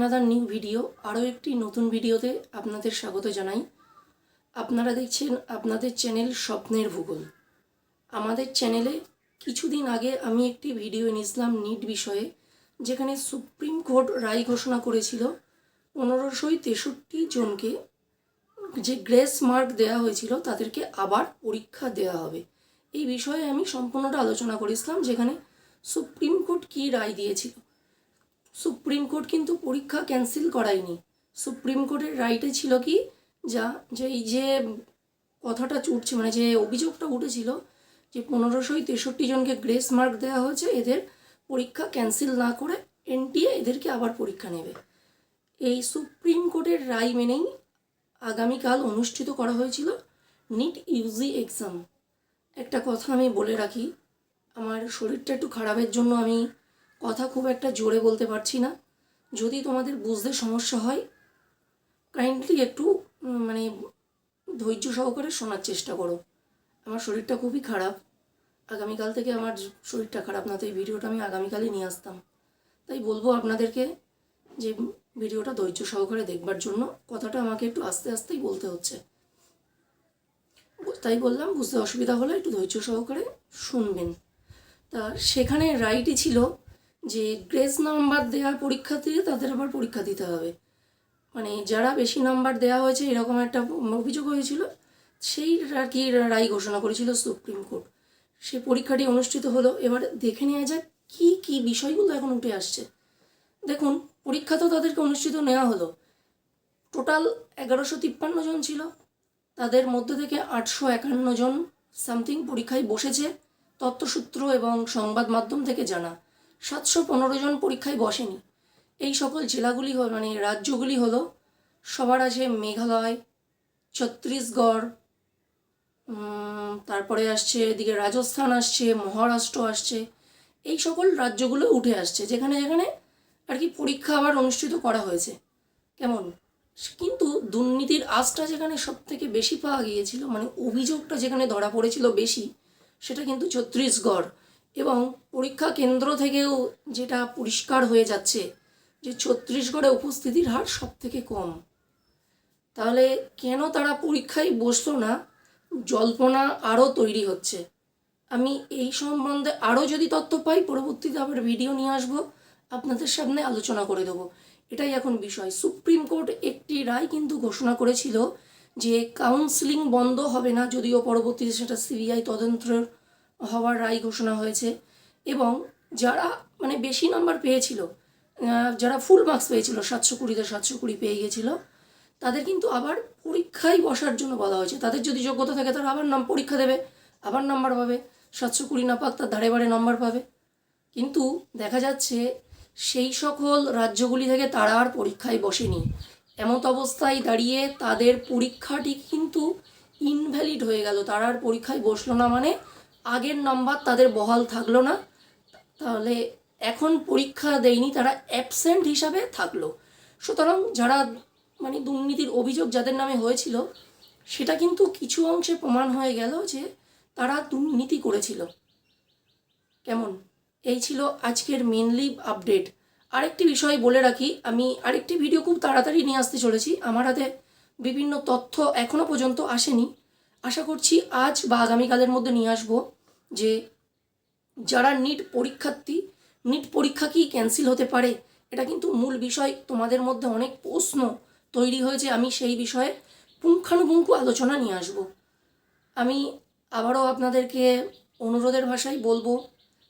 Another new video আরও একটি নতুন ভিডিওতে আপনাদের স্বাগত জানাই। আপনারা দেখছেন আপনাদের চ্যানেল স্বপ্নের ভূগোল। আমাদের চ্যানেলে কিছুদিন আগে আমি একটি ভিডিও এনেছিলাম নিট বিষয়ে, যেখানে সুপ্রিম কোর্ট রায় ঘোষণা করেছিল পনেরোশোই তেষট্টি জনকে যে গ্রেস মার্ক দেওয়া হয়েছিল তাদেরকে আবার পরীক্ষা দেওয়া হবে। এই বিষয়ে আমি সম্পূর্ণটা আলোচনা করেছিলাম, যেখানে সুপ্রিম কোর্ট কী রায় দিয়েছিল। সুপ্রিম কোর্ট কিন্তু পরীক্ষা ক্যান্সেল করায়নি। সুপ্রিম কোর্টের রাইটে ছিল কি? যা, যে এই যে কথাটা উঠছে মানে যে অভিযোগটা উঠেছিল যে পনেরোশোই তেষট্টি জনকে গ্রেস মার্ক দেওয়া হয়েছে, এদের পরীক্ষা ক্যান্সেল না করে এনটিএ এদেরকে আবার পরীক্ষা নেবে। এই সুপ্রিম কোর্টের রায় মেনেই আগামীকাল অনুষ্ঠিত করা হয়েছিল নিট ইউজি এক্সাম। একটা কথা আমি বলে রাখি, আমার শরীরটা একটু খারাপের জন্য আমি কথা খুব একটা জোরে বলতে পারছি না। যদি তোমাদের বুঝতে সমস্যা হয় কাইন্ডলি একটু মানে ধৈর্য সহকারে শোনার চেষ্টা করো। আমার শরীরটা খুবই খারাপ। আগামীকাল থেকে আমার শরীরটা খারাপ না, তো এই ভিডিওটা আমি আগামীকালই নিয়ে আসতাম। তাই বলব আপনাদেরকে যে ভিডিওটা ধৈর্য সহকারে দেখবার জন্য কথাটা আমাকে একটু আস্তে আস্তেই বলতে হচ্ছে। তাই বললাম, বুঝতে অসুবিধা হলে একটু ধৈর্য সহকারে শুনবেন। তা সেখানে রাইটই ছিল যে গ্রেস নাম্বার দেওয়ার পরীক্ষার্থী তাদের আবার পরীক্ষা দিতে হবে। মানে যারা বেশি নাম্বার দেওয়া হয়েছে, এরকম একটা অভিযোগ হয়েছিল, সেই আর কি রায় ঘোষণা করেছিল সুপ্রিম কোর্ট। সে পরীক্ষাটি অনুষ্ঠিত হলো। এবার দেখে নেওয়া যাক কী কী বিষয়গুলো এখন উঠে আসছে। দেখুন, পরীক্ষা তো তাদেরকে অনুষ্ঠিত নেওয়া হলো। টোটাল এগারোশো তিপ্পান্ন জন ছিল। তাদের মধ্যে থেকে আটশো একান্ন জন সামথিং পরীক্ষায় বসেছে। তথ্যসূত্র এবং সংবাদ মাধ্যম থেকে জানা। সাতশো পনেরো জন পরীক্ষায় বসেনি। এই সকল জেলাগুলি হল মানে রাজ্যগুলি হলো, সবার আছে মেঘালয়, ছত্তিশগড় তারপরে আসছে এদিকে রাজস্থান আসছে, মহারাষ্ট্র আসছে। এই সকল রাজ্যগুলো উঠে আসছে, যেখানে যেখানে আর কি পরীক্ষা আবার অনুষ্ঠিত করা হয়েছে। কেমন? কিন্তু দুর্নীতির আঁচটা যেখানে সব থেকে বেশি পাওয়া গিয়েছিল মানে অভিযোগটা যেখানে ধরা পড়েছিল বেশি, সেটা কিন্তু ছত্তিশগড়। এবং পরীক্ষা কেন্দ্র থেকেও যেটা পরিষ্কার হয়ে যাচ্ছে যে ছত্তিশগড়ে উপস্থিতির হার সব থেকে কম। তাহলে কেন তারা পরীক্ষায় বসল না? জল্পনা আরও তৈরি হচ্ছে। আমি এই সম্বন্ধে আরও যদি তথ্য পাই, পরবর্তীতে আবার ভিডিও নিয়ে আসব। আপনাদের সামনে আলোচনা করে দেবো। এটাই এখন বিষয়। সুপ্রিম কোর্ট একটি রায় কিন্তু ঘোষণা করেছিল যে কাউন্সিলিং বন্ধ হবে না, যদিও পরবর্তীতে সেটা সিবিআই তদন্ত হওয়ার রায় ঘোষণা হয়েছে এবং যারা মানে বেশি নাম্বার পেয়েছিল যারা ফুল মার্কস পেয়েছিল, সাতশো কুড়িতে সাতশো কুড়ি পেয়ে গেছিল, তাদের কিন্তু আবার পরীক্ষায় বসার জন্য বলা হয়েছে। তাদের যদি যোগ্যতা থাকে, তারা আবার নাম পরীক্ষা দেবে, আবার নাম্বার পাবে, সাতশো কুড়ি না পাক তার ধারে বারে নাম্বার পাবে। কিন্তু দেখা যাচ্ছে সেই সকল রাজ্যগুলি থেকে তারা আর পরীক্ষায় বসেনি। এমত অবস্থায় দাঁড়িয়ে তাদের পরীক্ষাটি কিন্তু ইনভ্যালিড হয়ে গেল। তারা আর পরীক্ষায় বসল না মানে আগের নাম্বার তাদের বহাল থাকল না। তাহলে এখন পরীক্ষা দেয়নি, তারা অ্যাবসেন্ট হিসাবে থাকল। সুতরাং যারা মানে দুর্নীতির অভিযোগ যাদের নামে হয়েছিল, সেটা কিন্তু কিছু অংশে প্রমাণ হয়ে গেল যে তারা দুর্নীতি করেছিল। কেমন? এই ছিল আজকের মেনলি আপডেট আরেকটি বিষয় বলে রাখি, আমি আরেকটি ভিডিও খুব তাড়াতাড়ি নিয়ে আসতে চলেছি। আমার হাতে বিভিন্ন তথ্য এখনও পর্যন্ত আসেনি। আশা করছি আজ বা আগামীকালের মধ্যে নিয়ে আসব যে যারা নিট পরীক্ষার্থী, নিট পরীক্ষা কি ক্যান্সেল হতে পারে, এটা কিন্তু মূল বিষয়। তোমাদের মধ্যে অনেক প্রশ্ন তৈরি হয়েছে, আমি সেই বিষয়ে পুঙ্খানুপুঙ্খু আলোচনা নিয়ে আসব। আমি আবারও আপনাদেরকে অনুরোধের ভাষায় বলব,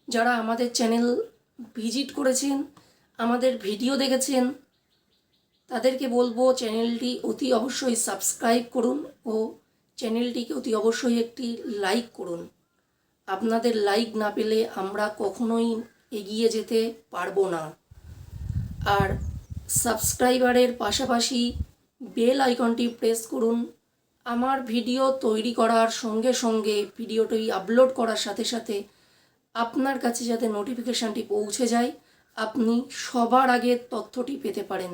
যারা আমাদের চ্যানেল ভিজিট করেছেন, আমাদের ভিডিও দেখেছেন, তাদেরকে বলব চ্যানেলটি অতি অবশ্যই সাবস্ক্রাইব করুন ও চ্যানেলটিকে অতি অবশ্যই একটি লাইক করুন। আপনাদের লাইক না পেলে আমরা কখনোই এগিয়ে যেতে পারব না। আর সাবস্ক্রাইবারের পাশাপাশি বেল আইকনটি প্রেস করুন। আমার ভিডিও তৈরি করার সঙ্গে সঙ্গে ভিডিওটি আপলোড করার সাথে সাথে আপনার কাছে যাতে নোটিফিকেশানটি পৌঁছে যায়, আপনি সবার আগে তথ্যটি পেতে পারেন।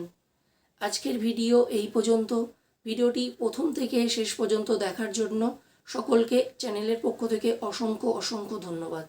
আজকের ভিডিও এই পর্যন্ত। ভিডিওটি প্রথম থেকে শেষ পর্যন্ত দেখার জন্য সকলকে চ্যানেলের পক্ষ থেকে অসংখ্য অসংখ্য ধন্যবাদ।